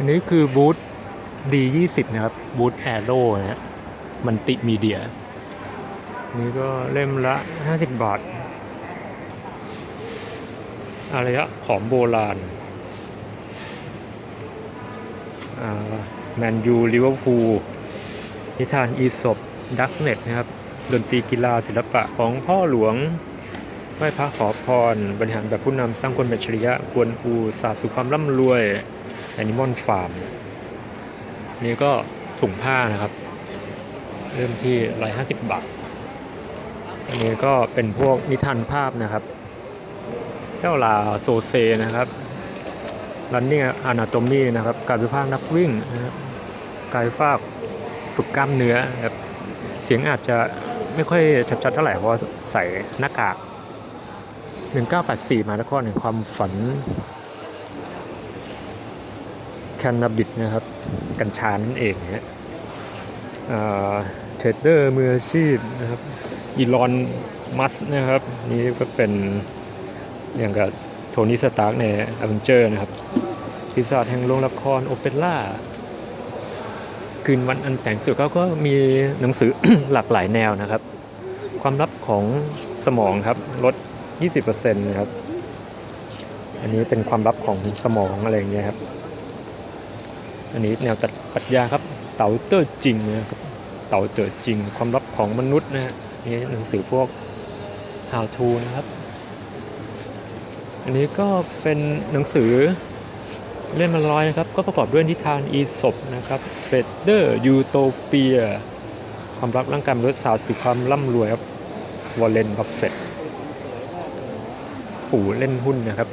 อันนี้คือบูธ D20 นะครับ บูธแอโร่นะฮะมันติมีเดีย นี่ก็เล่มละ 50 บาทอารยะของโบราณแมนยูลิเวอร์พูลนิทานอีสบดักเน็ตนะครับ ดนตรีกีฬาศิลปะของพ่อหลวงไหว้พระขอพร บริหารแบบผู้นำสร้างคนเป็นชริยะ กวนอูศาสตร์สู่ความร่ำรวย แอนิมอลฟาร์มนี่ก็ถุงผ้านะครับ เริ่มที่150บาท อันนี้ก็เป็นพวกนิทานภาพนะครับ เจ้าลาโซเซนะครับ Running Anatomy นะครับ การวิพากษ์นักวิ่งนะครับการวิพากษ์ฝึกกล้ามเนื้อนะครับเสียงอาจจะไม่ค่อยชัดๆเท่าไหร่เพราะใส่หน้ากาก 1984 มาแล้วก็หนึ่งความฝัน แคนนาบิสนะครับ กัญชานั่นเองนะฮะเทรดเดอร์มืออาชีพนะครับอีลอนมัสนะครับ นี่ก็เป็นอย่างกับโทนี่สตาร์กในอเวนเจอร์นะครับปีศาจแห่งโรงละครโอเปร่าคืนวันอันแสงสุดเขาก็มีหนังสือหลากหลายแนวนะครับ ความลับของสมองครับลด 20%นะครับ อันนี้เป็นความลับของสมองอะไรอย่างเงี้ยครับ อันนี้แนวจัดปรัชญาครับเต๋าเตอร์จริงนะครับเต๋าเตอร์จริงความลับของมนุษย์นะฮะนี่หนังสือพวก how to นะครับ อันนี้ก็เป็นหนังสือเล่มละร้อยนะครับ ก็ประกอบด้วยนิทานอีสบนะครับเทรดเดอร์ยูโตเปียความรักร่างกายมนุษย์สาวสู่ความร่ำรวยครับวอลเลนบัฟเฟตปู่เล่นหุ้นนะครับ